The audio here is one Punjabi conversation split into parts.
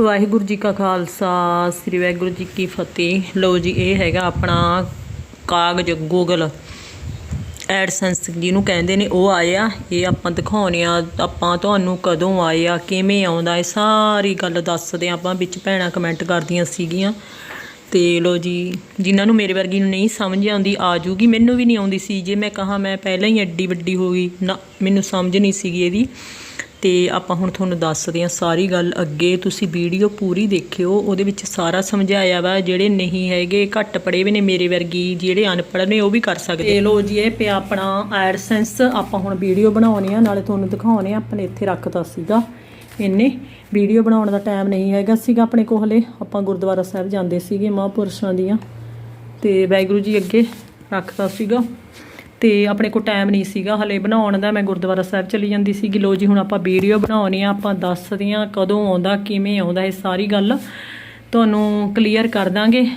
ਵਾਹਿਗੁਰੂ ਜੀ ਕਾ ਖਾਲਸਾ, ਸ੍ਰੀ ਵਾਹਿਗੁਰੂ ਜੀ ਕੀ ਫਤਿਹ। ਲਓ ਜੀ, ਇਹ ਹੈਗਾ ਆਪਣਾ ਕਾਗਜ਼ ਗੂਗਲ ਐਡਸੈਂਸ ਜਿਹਨੂੰ ਕਹਿੰਦੇ ਨੇ, ਉਹ ਆਏ ਆ ਇਹ ਆਪਾਂ ਦਿਖਾਉਣੇ ਆ, ਆਪਾਂ ਤੁਹਾਨੂੰ ਕਦੋਂ ਆਏ ਆ, ਕਿਵੇਂ ਆਉਂਦਾ ਇਹ ਸਾਰੀ ਗੱਲ ਦੱਸਦੇ ਆ ਆਪਾਂ, ਵਿੱਚ ਭੈਣਾਂ ਕਮੈਂਟ ਕਰਦੀਆਂ ਸੀਗੀਆਂ। ਤੇ ਲੋ ਜੀ, ਜਿਨ੍ਹਾਂ ਨੂੰ ਮੇਰੇ ਵਰਗੀ ਨੂੰ ਨਹੀਂ ਸਮਝ ਆਉਂਦੀ, ਆ ਜੂਗੀ। ਮੈਨੂੰ ਵੀ ਨਹੀਂ ਆਉਂਦੀ ਸੀ। ਜੇ ਮੈਂ ਕਹਾ, ਮੈਂ ਪਹਿਲਾਂ ਹੀ ਐਡੀ ਵੱਡੀ ਹੋ ਗਈ, ਨਾ, ਮੈਨੂੰ ਸਮਝ ਨਹੀਂ ਸੀਗੀ ਇਹਦੀ। ਤੇ ਆਪਾਂ ਹੁਣ ਤੁਹਾਨੂੰ ਦੱਸਦੇ ਹਾਂ ਸਾਰੀ ਗੱਲ ਅੱਗੇ। ਤੁਸੀਂ ਵੀਡੀਓ ਪੂਰੀ ਦੇਖਿਓ, ਉਹਦੇ ਵਿੱਚ ਸਾਰਾ ਸਮਝਾਇਆ ਵਾ, ਜਿਹੜੇ ਨਹੀਂ ਹੈਗੇ, ਘੱਟ ਪੜੇ ਵੀ ਨੇ ਮੇਰੇ ਵਰਗੀ, ਜਿਹੜੇ ਅਨਪੜ੍ਹ ਨੇ ਉਹ ਵੀ ਕਰ ਸਕਦੇ ਤੇ ਲੋ ਜੀ, ਇਹ ਪਿਆ ਆਪਣਾ ਐਡਸੈਂਸ, ਆਪਾਂ ਹੁਣ ਵੀਡੀਓ ਬਣਾਉਣੀ ਆ, ਨਾਲੇ ਤੁਹਾਨੂੰ ਦਿਖਾਉਣੇ ਆ, ਆਪਣੇ ਇੱਥੇ ਰੱਖਤਾ ਸੀਗਾ ਇੰਨੇ ਵੀਡੀਓ ਬਣਾਉਣ ਦਾ ਟਾਈਮ ਨਹੀਂ ਹੈਗਾ ਸੀਗਾ ਆਪਣੇ ਕੋਲ ਹਲੇ, ਆਪਾਂ ਗੁਰਦੁਆਰਾ ਸਾਹਿਬ ਜਾਂਦੇ ਸੀਗੇ ਮਹਾਂਪੁਰਸ਼ਾਂ ਦੀਆਂ। ਤੇ ਵਾਹਿਗੁਰੂ ਜੀ ਅੱਗੇ ਰੱਖਤਾ ਸੀਗਾ। ਤੇ ਆਪਣੇ ਕੋਲ ਟਾਈਮ ਨਹੀਂ ਸੀਗਾ, ਹਲੇ ਬਣਾਉਣ ਦਾ ਮੈਂ ਗੁਰਦੁਆਰਾ ਸਾਹਿਬ ਚਲੀ ਜਾਂਦੀ ਸੀਗੀ। ਲੋ ਜੀ, ਹੁਣ ਆਪਾਂ ਵੀਡੀਓ ਬਣਾਉਣੀ ਆ, ਆਪਾਂ ਦੱਸਦੇ ਆ ਕਦੋਂ ਆਉਂਦਾ, ਕਿਵੇਂ ਆਉਂਦਾ, ਇਹ ਸਾਰੀ ਗੱਲ ਤੁਹਾਨੂੰ ਕਲੀਅਰ ਕਰ ਦਾਂਗੇ।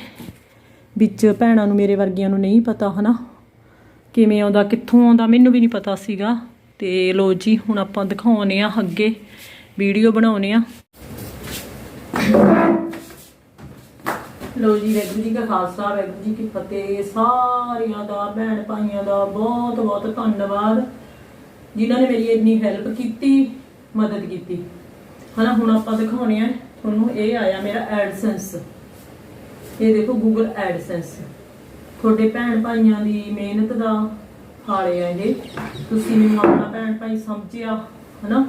ਵਿੱਚ ਭੈਣਾਂ ਨੂੰ, ਮੇਰੇ ਵਰਗੀਆਂ ਨੂੰ ਨਹੀਂ ਪਤਾ, ਹਨਾ? ਕਿਵੇਂ ਆਉਂਦਾ, ਕਿੱਥੋਂ ਆਉਂਦਾ, ਮੈਨੂੰ ਵੀ ਨਹੀਂ ਪਤਾ ਸੀਗਾ। ਤੇ ਲੋ ਜੀ, ਹੁਣ ਆਪਾਂ ਦਿਖਾਉਣੇ ਆ ਅੱਗੇ ਵੀਡੀਓ ਬਣਾਉਣੇ ਆ। ਲੋ ਜੀ, ਵਾਹਿਗੁਰੂ ਜੀ ਕਾ ਖਾਲਸਾ, ਵਾਹਿਗੁਰੂ ਜੀ ਕੀ ਫਤਿਹ। ਸਾਰਿਆਂ ਦਾ, ਭੈਣ ਭਾਈਆਂ ਦਾ ਬਹੁਤ ਬਹੁਤ ਧੰਨਵਾਦ, ਜਿਨ੍ਹਾਂ ਨੇ ਮੇਰੀ ਇੰਨੀ ਹੈਲਪ ਕੀਤੀ, ਮਦਦ ਕੀਤੀ। ਹਨਾ, ਹੁਣ ਆਪਾਂ ਦਿਖਾਉਣੇ ਆ, ਤੁਹਾਨੂੰ ਇਹ ਆਇਆ ਮੇਰਾ ਐਡਸੈਂਸ ਇਹ ਦੇਖੋ ਗੂਗਲ ਐਡਸੈਂਸ ਤੁਹਾਡੇ ਭੈਣ ਭਾਈਆਂ ਦੀ ਮਿਹਨਤ ਦਾ ਫਲ ਆ ਇਹ। ਤੁਸੀਂ ਮੈਨੂੰ ਆਪਣਾ ਭੈਣ ਭਾਈ ਸਮਝਿਆ, ਹਨਾ?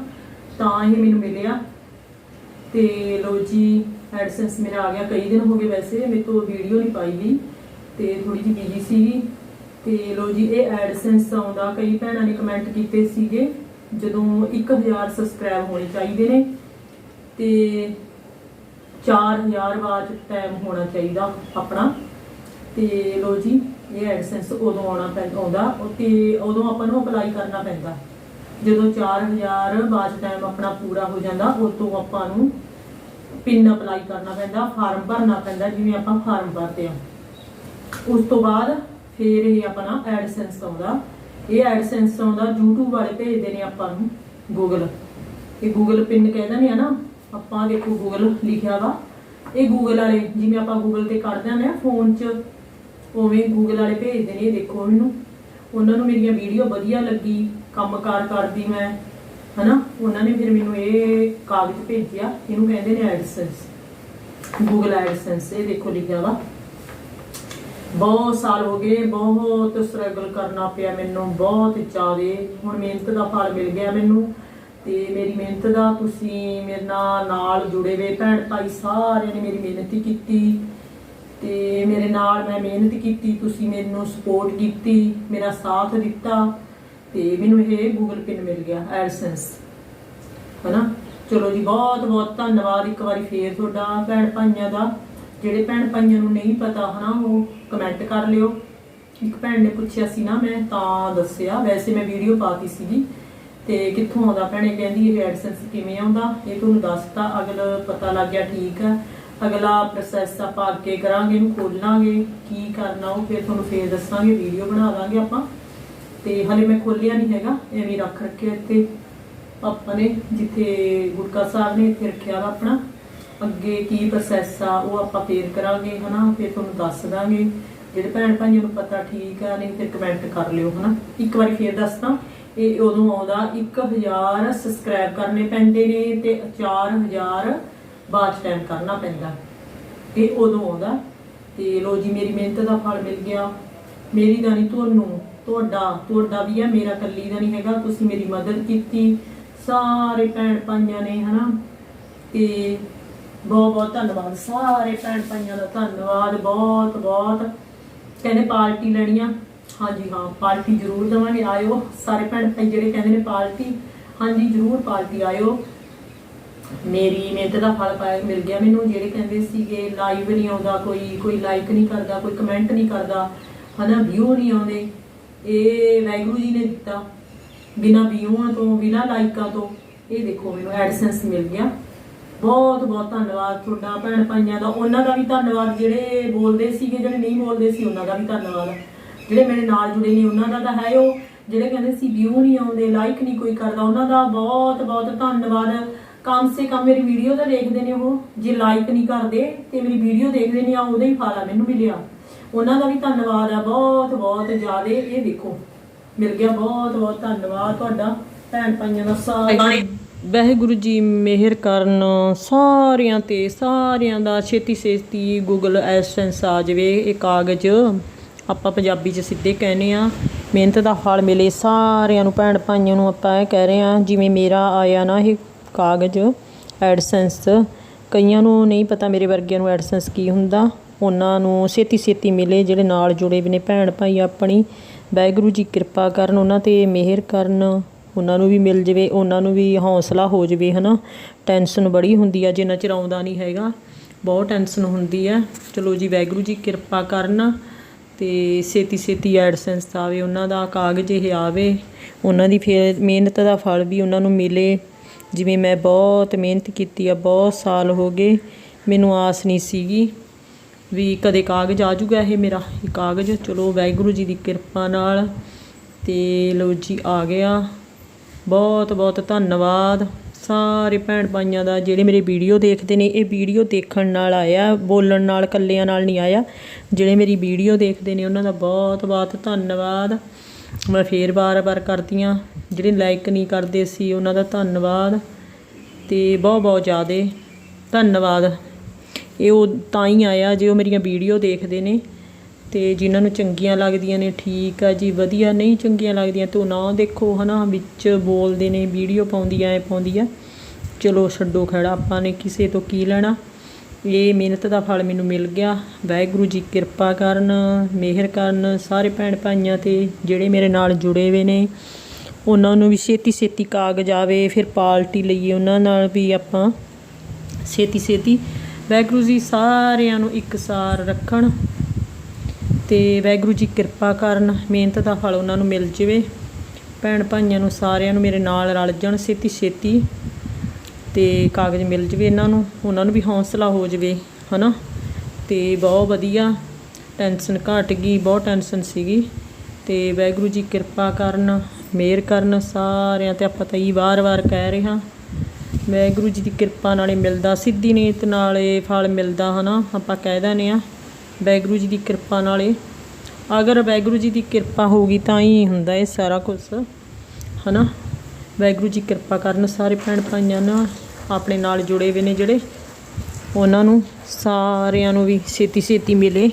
ਤਾਂ ਇਹ ਮੈਨੂੰ ਮਿਲਿਆ। ਤੇ ਲੋ ਜੀ ਐਡਸੈਂਸ ਮੇਰਾ ਆ ਗਿਆ, ਕਈ ਦਿਨ ਹੋ ਗਏ ਵੈਸੇ, ਮੇਰੇ ਤੋਂ ਵੀਡੀਓ ਨਹੀਂ ਪਾਈ ਗਈ, ਤੇ ਥੋੜੀ ਜਿਹੀ ਬਿਜ਼ੀ ਸੀਗੀ। ਤੇ ਲੋ ਜੀ, ਇਹ ਐਡਸੈਂਸ ਆਉਂਦਾ, ਕਈ ਭੈਣਾਂ ਨੇ ਕਮੈਂਟ ਕੀਤੇ ਸੀਗੇ, ਜਦੋਂ 1000 ਸਬਸਕ੍ਰਾਈਬ ਹੋਣੇ ਚਾਹੀਦੇ ਨੇ, ਤੇ 4000 ਵਾਚ ਟਾਈਮ ਹੋਣਾ ਚਾਹੀਦਾ ਆਪਣਾ। ਤੇ ਲੋ ਜੀ, ਇਹ ਐਡਸੈਂਸ ਉਦੋਂ ਆਉਣਾ ਪੈਂਦਾ ਆਉਂਦਾ ਉਹ ਤੇ ਉਦੋਂ ਆਪਾਂ ਨੂੰ ਅਪਲਾਈ ਕਰਨਾ ਪੈਂਦਾ। ਜਦੋਂ 4000 ਵਾਚ ਟਾਈਮ ਆਪਣਾ ਪੂਰਾ ਹੋ ਜਾਂਦਾ ਉਸ ਤੋਂ ਆਪਾਂ ਨੂੰ ਪਿੰਨ ਅਪਲਾਈ ਕਰਨਾ ਪੈਂਦਾ, ਫਾਰਮ ਭਰਨਾ ਪੈਂਦਾ, ਜਿਵੇਂ ਆਪਾਂ ਫਾਰਮ ਭਰਦੇ ਆ ਉਸ ਤੋਂ ਬਾਅਦ ਫਿਰ ਇਹ ਆਪਣਾ ਐਡਸੈਂਸ ਆਉਂਦਾ। ਇਹ ਐਡਸੈਂਸ ਆਉਂਦਾ, YouTube ਵਾਲੇ ਭੇਜਦੇ ਨੇ ਆਪਾਂ ਨੂੰ Google ਇਹ Google ਪਿੰਨ ਕਹਿੰਦਾ ਨੇ ਨਾ ਆਪਾਂ ਦੇਖੋ Google ਲਿਖਿਆ ਵਾ। ਇਹ Google ਵਾਲੇ, ਜਿਵੇਂ ਆਪਾਂ Google ਤੇ ਕੱਢ ਦਿੰਦੇ ਆ ਫੋਨ 'ਚ ਉਵੇਂ Google ਵਾਲੇ ਭੇਜਦੇ ਨੇ, ਇਹ ਦੇਖੋ ਮੈਨੂੰ। ਉਹਨਾਂ ਨੂੰ ਮੇਰੀਆਂ ਵੀਡੀਓ ਵਧੀਆ ਲੱਗੀ, ਕੰਮਕਾਰ ਕਰਦੀ ਮੈਂ। ਹਨਾ? ਉਹਨਾਂ ਨੇ ਫਿਰ ਮੈਨੂੰ ਇਹ ਕਾਗਜ਼ ਭੇਜਿਆ। ਇਹਨੂੰ ਕਹਿੰਦੇ ਨੇ ਐਡਸੈਂਸ Google ਐਡਸੈਂਸ ਇਹ ਦੇਖੋ ਲਿਖਿਆ ਵਾ। ਬਹੁਤ ਸਾਲ ਹੋ ਗਏ, ਬਹੁਤ ਸਟਰਗਲ ਕਰਨਾ ਪਿਆ ਮੈਨੂੰ, ਬਹੁਤ ਜ਼ਿਆਦੇ। ਹੁਣ ਮਿਹਨਤ ਦਾ ਫਲ ਮਿਲ ਗਿਆ ਮੈਨੂੰ। ਤੇ ਮੇਰੀ ਮਿਹਨਤ ਦਾ ਤੁਸੀਂ ਮੇਰੇ ਨਾਲ ਨਾਲ ਜੁੜੇ ਹੋਏ ਭੈਣ ਭਾਈ ਸਾਰਿਆਂ ਨੇ ਮੇਰੀ ਮਿਹਨਤ ਕੀਤੀ। ਤੇ ਮੇਰੇ ਨਾਲ ਮੈਂ ਮਿਹਨਤ ਕੀਤੀ, ਤੁਸੀਂ ਮੈਨੂੰ ਸਪੋਰਟ ਕੀਤੀ, ਮੇਰਾ ਸਾਥ ਦਿੱਤਾ। ਤੇ ਮੈਨੂੰ ਇਹ ਗੂਗਲ ਪਿਨ ਮਿਲ ਗਿਆ ਐਡਸੈਂਸ ਹਨਾ? ਚਲੋ ਜੀ, ਬਹੁਤ ਬਹੁਤ ਧੰਨਵਾਦ ਇੱਕ ਵਾਰੀ ਫੇਰ ਤੁਹਾਡਾ, ਭੈਣ ਭਾਈਆਂ ਦਾ। ਜਿਹੜੇ ਭੈਣ ਭਾਈਆਂ ਨੂੰ ਨਹੀਂ ਪਤਾ, ਹਨਾ, ਉਹ ਕਮੈਂਟ ਕਰ ਲਿਓ। ਇੱਕ ਭੈਣ ਨੇ ਪੁੱਛਿਆ ਸੀ ਨਾ, ਮੈਂ ਤਾਂ ਦੱਸਿਆ। ਵੈਸੇ ਮੈਂ ਵੀਡੀਓ ਪਾਤੀ ਸੀਗੀ। ਤੇ ਕਿੱਥੋਂ ਆਉਂਦਾ? ਭੈਣੇ ਕਹਿੰਦੀ, ਇਹ ਐਡਸੈਂਸ ਕਿਵੇਂ ਆਉਂਦਾ? ਇਹ ਤੁਹਾਨੂੰ ਦੱਸਤਾ ਅਗਲ ਪਤਾ ਲੱਗ ਗਿਆ, ਠੀਕ ਆ ਅਗਲਾ ਪ੍ਰੋਸੈਸ ਆਪਾਂ ਅੱਗੇ ਕਰਾਂਗੇ, ਇਹਨੂੰ ਖੋਲਾਂਗੇ ਕੀ ਕਰਨਾ ਉਹ, ਫਿਰ ਤੁਹਾਨੂੰ ਫੇਰ ਦੱਸਾਂਗੇ ਵੀਡੀਓ ਬਣਾ ਦਾਂਗੇ ਆਪਾਂ। ਤੇ ਹਲੇ ਮੈਂ ਖੋਲਿਆ ਨਹੀਂ ਹੈਗਾ, ਐਵੇਂ ਰੱਖ ਰੱਖਿਆ ਇੱਥੇ। ਆਪਾਂ ਨੇ ਜਿੱਥੇ ਗੁਰਕਾ ਸਾਹਿਬ ਨੇ ਇੱਥੇ ਰੱਖਿਆ ਵਾ ਆਪਣਾ, ਅੱਗੇ ਕੀ ਪ੍ਰੋਸੈਸ ਆ, ਉਹ ਆਪਾਂ ਫੇਰ ਕਰਾਂਗੇ, ਹਨਾ? ਫਿਰ ਤੁਹਾਨੂੰ ਦੱਸ ਦਾਂਗੇ। ਜਿਹੜੇ ਭੈਣ ਭਾਈਆਂ ਨੂੰ ਪਤਾ ਠੀਕ ਆ, ਨਹੀਂ ਫਿਰ ਕਮੈਂਟ ਕਰ ਲਿਓ, ਹਨਾ? ਇੱਕ ਵਾਰੀ ਫੇਰ ਦੱਸਦਾ, ਇਹ ਉਦੋਂ ਆਉਂਦਾ 1000 ਸਬਸਕ੍ਰਾਈਬ ਕਰਨੇ ਪੈਂਦੇ ਨੇ ਤੇ 4000 ਬਾਅਦ ਟਾਈਮ ਕਰਨਾ ਪੈਂਦਾ। ਇਹ ਉਦੋਂ ਆਉਂਦਾ, ਤੇ ਲੋ ਜੀ, ਮੇਰੀ ਮਿਹਨਤ ਦਾ ਫਲ ਮਿਲ ਗਿਆ। ਮੇਰੀ ਦਾ ਨਹੀਂ ਤੁਹਾਨੂੰ ਤੁਹਾਡਾ ਤੁਹਾਡਾ ਵੀ ਆ, ਮੇਰਾ ਕੱਲੀ ਦਾ ਨਹੀਂ ਹੈਗਾ, ਤੁਸੀਂ ਮੇਰੀ ਮਦਦ ਕੀਤੀ। ਸਾਰੇ ਭੈਣ ਭਾਈਆਂ ਨੇ, ਹਨਾ? ਤੇ ਬਹੁਤ ਬਹੁਤ ਧੰਨਵਾਦ। ਸਾਰੇ ਭੈਣ ਭਾਈਆਂ ਦਾ ਧੰਨਵਾਦ, ਬਹੁਤ ਬਹੁਤ। ਕਹਿੰਦੇ ਪਾਰਟੀ ਲੈਣੀ ਹਾਂਜੀ, ਹਾਂ, ਪਾਰਟੀ ਜ਼ਰੂਰ ਦਵਾਂਗੇ, ਆਇਓ। ਸਾਰੇ ਭੈਣ ਭਾਈ ਜਿਹੜੇ ਕਹਿੰਦੇ ਨੇ ਪਾਰਟੀ, ਹਾਂਜੀ, ਜ਼ਰੂਰ ਪਾਰਟੀ ਆਇਓ। ਮੇਰੀ ਮਿਹਨਤ ਦਾ ਫਲ ਪਾਇਆ, ਮਿਲ ਗਿਆ ਮੈਨੂੰ। ਜਿਹੜੇ ਕਹਿੰਦੇ ਸੀਗੇ ਲਾਈਵ ਨਹੀਂ ਆਉਂਦਾ, ਕੋਈ ਕੋਈ ਲਾਈਕ ਨਹੀਂ ਕਰਦਾ, ਕੋਈ ਕਮੈਂਟ ਨਹੀਂ ਕਰਦਾ, ਹਨਾ? ਵਿਊ ਨਹੀਂ ਆਉਂਦੇ। ਇਹ ਵਾਹਿਗੁਰੂ ਜੀ ਨੇ ਦਿੱਤਾ। ਬਿਨਾ ਵਿਊਆਂ ਤੋਂ, ਬਿਨਾ ਲਾਈਕਾਂ ਤੋਂ। ਇਹ ਦੇਖੋ, ਮੈਨੂੰ ਐਡਸੈਂਸ ਮਿਲ ਗਿਆ। ਬਹੁਤ ਬਹੁਤ ਧੰਨਵਾਦ ਤੁਹਾਡਾ, ਭੈਣ ਭਾਈਆਂ ਦਾ। ਉਹਨਾਂ ਦਾ ਵੀ ਧੰਨਵਾਦ, ਜਿਹੜੇ ਬੋਲਦੇ ਸੀਗੇ, ਜਿਹੜੇ ਨਹੀਂ ਬੋਲਦੇ ਸੀ, ਉਹਨਾਂ ਦਾ ਵੀ ਧੰਨਵਾਦ। ਜਿਹੜੇ ਮੇਰੇ ਨਾਲ ਜੁੜੇ ਨੇ, ਉਹਨਾਂ ਦਾ ਤਾਂ ਹੈ ਉਹ। ਜਿਹੜੇ ਕਹਿੰਦੇ ਸੀ ਵਿਊ ਨਹੀਂ ਆਉਂਦੇ ਲਾਈਕ ਨਹੀਂ ਕੋਈ ਕਰਦਾ, ਉਹਨਾਂ ਦਾ ਬਹੁਤ ਬਹੁਤ ਧੰਨਵਾਦ। ਕਮ ਸੇ ਕਮ ਮੇਰੀ ਵੀਡੀਓ ਤਾਂ ਦੇਖਦੇ ਨੇ ਉਹ। ਜੇ ਲਾਈਕ ਨਹੀਂ ਕਰਦੇ ਤੇ ਮੇਰੀ ਵੀਡੀਓ ਦੇਖਦੇ ਨੇ ਆ ਉਹਦਾ ਹੀ ਫਲ ਮੈਨੂੰ ਮਿਲਿਆ। ਉਹਨਾਂ ਦਾ ਵੀ ਧੰਨਵਾਦ ਆ, ਬਹੁਤ ਬਹੁਤ ਜ਼ਿਆਦਾ। ਇਹ ਦੇਖੋ, ਮਿਲ ਗਿਆ, ਬਹੁਤ ਬਹੁਤ ਧੰਨਵਾਦ ਤੁਹਾਡਾ, ਭੈਣ ਭਾਈਆਂ ਦਾ ਸਾਰੇ। ਵਾਹਿਗੁਰੂ ਜੀ ਮਿਹਰ ਕਰਨ, ਸਾਰਿਆਂ ਤੇ, ਸਾਰਿਆਂ ਦਾ ਛੇਤੀ ਛੇਤੀ ਗੂਗਲ ਐਡਸੈਂਸ ਆ ਜਾਵੇ। ਇਹ ਕਾਗਜ਼ ਆਪਾਂ ਪੰਜਾਬੀ 'ਚ ਸਿੱਧੇ ਕਹਿੰਦੇ ਆ। ਮਿਹਨਤ ਦਾ ਫਲ ਮਿਲੇ ਸਾਰਿਆਂ ਨੂੰ, ਭੈਣ ਭਾਈਆਂ ਨੂੰ ਆਪਾਂ ਇਹ ਕਹਿ ਰਹੇ ਆ, ਜਿਵੇਂ ਮੇਰਾ ਆਇਆ ਨਾ ਇਹ ਕਾਗਜ਼ ਐਡਸੈਂਸ ਕਈਆਂ ਨੂੰ ਨਹੀਂ ਪਤਾ ਮੇਰੇ ਵਰਗਿਆਂ ਨੂੰ ਐਡਸੈਂਸ ਕੀ ਹੁੰਦਾ। ਉਹਨਾਂ ਨੂੰ ਛੇਤੀ ਛੇਤੀ ਮਿਲੇ, ਜਿਹੜੇ ਨਾਲ ਜੁੜੇ ਵੀ ਨੇ। ਭੈਣ ਭਾਈ ਆਪਣੀ, ਵਾਹਿਗੁਰੂ ਜੀ ਕਿਰਪਾ ਕਰਨ ਉਹਨਾਂ ਤੇ ਮਿਹਰ ਕਰਨ, ਉਹਨਾਂ ਨੂੰ ਵੀ ਮਿਲ ਜਵੇ, ਉਹਨਾਂ ਨੂੰ ਵੀ ਹੌਸਲਾ ਹੋ ਜਵੇ, ਹਨਾ? ਟੈਨਸ਼ਨ ਬੜੀ ਹੁੰਦੀ ਆ ਜਿੰਨਾ ਚਿਰ ਆਉਂਦਾ ਨਹੀਂ ਹੈਗਾ। ਬਹੁਤ ਟੈਨਸ਼ਨ ਹੁੰਦੀ ਆ। ਚਲੋ ਜੀ, ਵਾਹਿਗੁਰੂ ਜੀ ਕਿਰਪਾ ਕਰਨ ਤੇ ਛੇਤੀ ਛੇਤੀ ਐਡਸੈਂਸ ਆਵੇ, ਉਹਨਾਂ ਦਾ ਕਾਗਜ਼ ਇਹ ਆਵੇ। ਉਹਨਾਂ ਦੀ ਫਿਰ ਮਿਹਨਤ ਦਾ ਫਲ ਵੀ ਉਹਨਾਂ ਨੂੰ ਮਿਲੇ। ਜਿਵੇਂ ਮੈਂ ਬਹੁਤ ਮਿਹਨਤ ਕੀਤੀ ਆ, ਬਹੁਤ ਸਾਲ ਹੋ ਗਏ। ਮੈਨੂੰ ਆਸ ਨਹੀਂ ਸੀਗੀ। ਵੀ ਕਦੇ ਕਾਗਜ਼ ਆ ਜੂਗਾ ਇਹ ਮੇਰਾ ਇਹ ਕਾਗਜ਼। ਚਲੋ ਵਾਹਿਗੁਰੂ ਜੀ ਦੀ ਕਿਰਪਾ ਨਾਲ ਤੇ ਲੋ ਜੀ ਆ ਗਿਆ। ਬਹੁਤ ਬਹੁਤ ਧੰਨਵਾਦ ਸਾਰੇ ਭੈਣ ਭਾਈਆਂ ਦਾ ਜਿਹੜੇ ਮੇਰੇ ਵੀਡੀਓ ਦੇਖਦੇ ਨੇ। ਇਹ ਵੀਡੀਓ ਦੇਖਣ ਨਾਲ ਆਇਆ, ਬੋਲਣ ਨਾਲ ਕੱਲਿਆਂ ਨਾਲ ਨਹੀਂ ਆਇਆ। ਜਿਹੜੇ ਮੇਰੀ ਵੀਡੀਓ ਦੇਖਦੇ ਨੇ ਉਹਨਾਂ ਦਾ ਬਹੁਤ ਬਹੁਤ ਧੰਨਵਾਦ। ਮੈਂ ਫੇਰ ਬਾਰ-ਬਾਰ ਕਰਦੀ ਹਾਂ ਜਿਹੜੇ ਲਾਈਕ ਨਹੀਂ ਕਰਦੇ ਸੀ ਉਹਨਾਂ ਦਾ ਧੰਨਵਾਦ। ਤੇ ਬਹੁਤ ਬਹੁਤ ਜ਼ਿਆਦੇ ਧੰਨਵਾਦ। ਇਹ ਉਹ ਤਾਂ ਹੀ ਆਇਆ ਜੇ ਉਹ ਮੇਰੀਆਂ ਵੀਡੀਓ ਦੇਖਦੇ ਨੇ ਤੇ ਜਿਨ੍ਹਾਂ ਨੂੰ ਚੰਗੀਆਂ ਲੱਗਦੀਆਂ ਨੇ, ਠੀਕ ਆ ਜੀ, ਵਧੀਆ, ਨਹੀਂ ਚੰਗੀਆਂ ਲੱਗਦੀਆਂ ਤਾਂ ਨਾ ਦੇਖੋ, ਹਨਾ, ਵਿੱਚ ਬੋਲਦੇ ਨੇ, ਵੀਡੀਓ ਪਾਉਂਦੀ ਐ ਪਾਉਂਦੀ ਆ। ਚਲੋ ਛੱਡੋ ਖੜਾ, ਆਪਾਂ ਨੇ ਕਿਸੇ ਤੋਂ ਕੀ ਲੈਣਾ? ਇਹ ਮਿਹਨਤ ਦਾ ਫਲ ਮੈਨੂੰ ਮਿਲ ਗਿਆ। ਵਾਹਿਗੁਰੂ ਜੀ ਕਿਰਪਾ ਕਰਨ, ਮਿਹਰ ਕਰਨ, ਸਾਰੇ ਭੈਣ ਭਾਈਆਂ ਤੇ ਜਿਹੜੇ ਮੇਰੇ ਨਾਲ ਜੁੜੇ ਹੋਏ ਨੇ, ਉਹਨਾਂ ਨੂੰ ਵੀ ਛੇਤੀ ਛੇਤੀ ਕਾਗਜ਼ ਆਵੇ, ਫਿਰ ਪਾਰਟੀ ਲਈਏ ਉਹਨਾਂ ਨਾਲ ਵੀ ਆਪਾਂ। ਛੇਤੀ ਛੇਤੀ ਵਾਹਿਗੁਰੂ ਜੀ ਸਾਰਿਆਂ ਨੂੰ ਇੱਕਸਾਰ ਰੱਖਣ ਤੇ ਵਾਹਿਗੁਰੂ ਜੀ ਕਿਰਪਾ ਕਰਨ, ਮਿਹਨਤ ਦਾ ਫਲ ਉਹਨਾਂ ਨੂੰ ਮਿਲ ਜਾਵੇ। ਭੈਣ ਭਾਈਆਂ ਨੂੰ ਸਾਰਿਆਂ ਨੂੰ ਮੇਰੇ ਨਾਲ ਰਲ ਜਾਣ, ਛੇਤੀ ਛੇਤੀ ਤੇ ਕਾਗਜ਼ ਮਿਲ ਜਾਵੇ ਇਹਨਾਂ ਨੂੰ, ਉਹਨਾਂ ਨੂੰ ਵੀ ਹੌਸਲਾ ਹੋ ਜਾਵੇ, ਹਨਾ? ਤੇ ਬਹੁਤ ਵਧੀਆ ਟੈਨਸ਼ਨ ਘਟ ਗਈ, ਬਹੁਤ ਟੈਨਸ਼ਨ ਸੀਗੀ। ਤੇ ਵਾਹਿਗੁਰੂ ਜੀ ਕਿਰਪਾ ਕਰਨ, ਮਿਹਰ ਕਰਨ ਸਾਰਿਆਂ ਤੇ ਆਪਾਂ ਤਾਂ ਹੀ ਵਾਰ-ਵਾਰ ਕਹਿ ਰਹੇ ਹਾਂ। ਵਾਹਿਗੁਰੂ ਜੀ ਦੀ ਕਿਰਪਾ ਨਾਲੇ ਮਿਲਦਾ, ਸਿੱਧੀ ਨੀਤ ਨਾਲੇ ਫਲ ਮਿਲਦਾ, ਹਨਾ, ਆਪਾਂ ਕਹਿ ਦਿੰਦੇ ਆ ਵਾਹਿਗੁਰੂ ਜੀ ਦੀ ਕਿਰਪਾ ਨਾਲੇ। ਅਗਰ ਵਾਹਿਗੁਰੂ ਜੀ ਦੀ ਕਿਰਪਾ ਹੋਊਗੀ ਤਾਂ ਹੀ ਹੁੰਦਾ ਇਹ ਸਾਰਾ ਕੁਝ ਹਨਾ। ਵਾਹਿਗੁਰੂ ਜੀ ਕਿਰਪਾ ਕਰਨ ਸਾਰੇ ਭੈਣ ਭਾਈਆਂ ਨਾਲ ਆਪਣੇ ਨਾਲ ਜੁੜੇ ਹੋਏ ਨੇ ਜਿਹੜੇ, ਉਹਨਾਂ ਨੂੰ ਸਾਰਿਆਂ ਨੂੰ ਵੀ ਛੇਤੀ ਛੇਤੀ ਮਿਲੇ।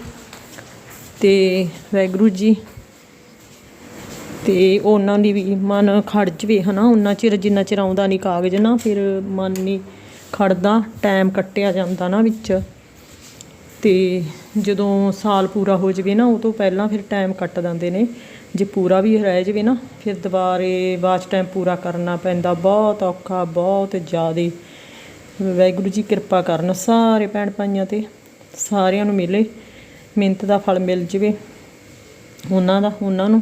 ਤੇ ਵਾਹਿਗੁਰੂ ਜੀ ਤੇ ਉਹਨਾਂ ਦੀ ਵੀ ਮਨ ਖੜ ਜਵੇ, ਹਨਾ? ਉਹਨਾਂ ਚਿਰ ਜਿੰਨਾ ਚਿਰ ਆਉਂਦਾ ਨਹੀਂ ਕਾਗਜ਼ ਨਾ, ਫਿਰ ਮਨ ਨਹੀਂ ਖੜਦਾ ਟਾਈਮ ਕੱਟਿਆ ਜਾਂਦਾ ਨਾ ਵਿੱਚ। ਤੇ ਜਦੋਂ ਸਾਲ ਪੂਰਾ ਹੋ ਜਵੇ ਨਾ, ਉਹ ਤੋਂ ਪਹਿਲਾਂ ਫਿਰ ਟਾਈਮ ਕੱਟ ਦਿੰਦੇ ਨੇ। ਜੇ ਪੂਰਾ ਵੀ ਰਹਿ ਜਵੇ ਨਾ, ਫਿਰ ਦੁਬਾਰੇ ਵਾਚ ਟਾਈਮ ਪੂਰਾ ਕਰਨਾ ਪੈਂਦਾ। ਬਹੁਤ ਔਖਾ, ਬਹੁਤ ਜ਼ਿਆਦੇ। ਵਾਹਿਗੁਰੂ ਜੀ ਕਿਰਪਾ ਕਰਨ, ਸਾਰੇ ਭੈਣ ਭਾਈਆਂ ਤੇ ਸਾਰਿਆਂ ਨੂੰ ਮਿਲੇ। ਮਿਹਨਤ ਦਾ ਫਲ ਮਿਲ ਜਵੇ। ਉਹਨਾਂ ਦਾ, ਉਹਨਾਂ ਨੂੰ।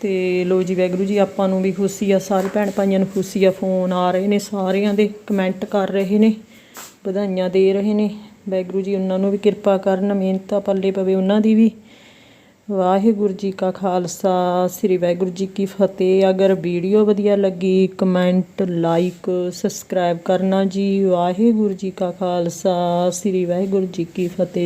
ਤੇ ਲੋ ਜੀ, ਵਾਹਿਗੁਰੂ ਜੀ, ਆਪਾਂ ਨੂੰ ਵੀ ਖੁਸ਼ੀ ਆ, ਸਾਰੇ ਭੈਣ ਭਾਈਆਂ ਨੂੰ ਖੁਸ਼ੀ ਆ, ਫੋਨ ਆ ਰਹੇ ਨੇ, ਸਾਰਿਆਂ ਦੇ ਕਮੈਂਟ ਕਰ ਰਹੇ ਨੇ, ਵਧਾਈਆਂ ਦੇ ਰਹੇ ਨੇ। ਵਾਹਿਗੁਰੂ ਜੀ, ਉਹਨਾਂ ਨੂੰ ਵੀ ਕਿਰਪਾ ਕਰਨ, ਮਿਹਨਤਾਂ ਪੱਲੇ ਪਵੇ ਉਹਨਾਂ ਦੀ ਵੀ। ਵਾਹਿਗੁਰੂ ਜੀ ਕਾ ਖਾਲਸਾ, ਸ੍ਰੀ ਵਾਹਿਗੁਰੂ ਜੀ ਕੀ ਫਤਿਹ। ਅਗਰ ਵੀਡੀਓ ਵਧੀਆ ਲੱਗੀ, ਕਮੈਂਟ, ਲਾਈਕ, ਸਬਸਕ੍ਰਾਈਬ ਕਰਨਾ ਜੀ। ਵਾਹਿਗੁਰੂ ਜੀ ਕਾ ਖਾਲਸਾ, ਸ੍ਰੀ ਵਾਹਿਗੁਰੂ ਜੀ ਕੀ ਫਤਿਹ।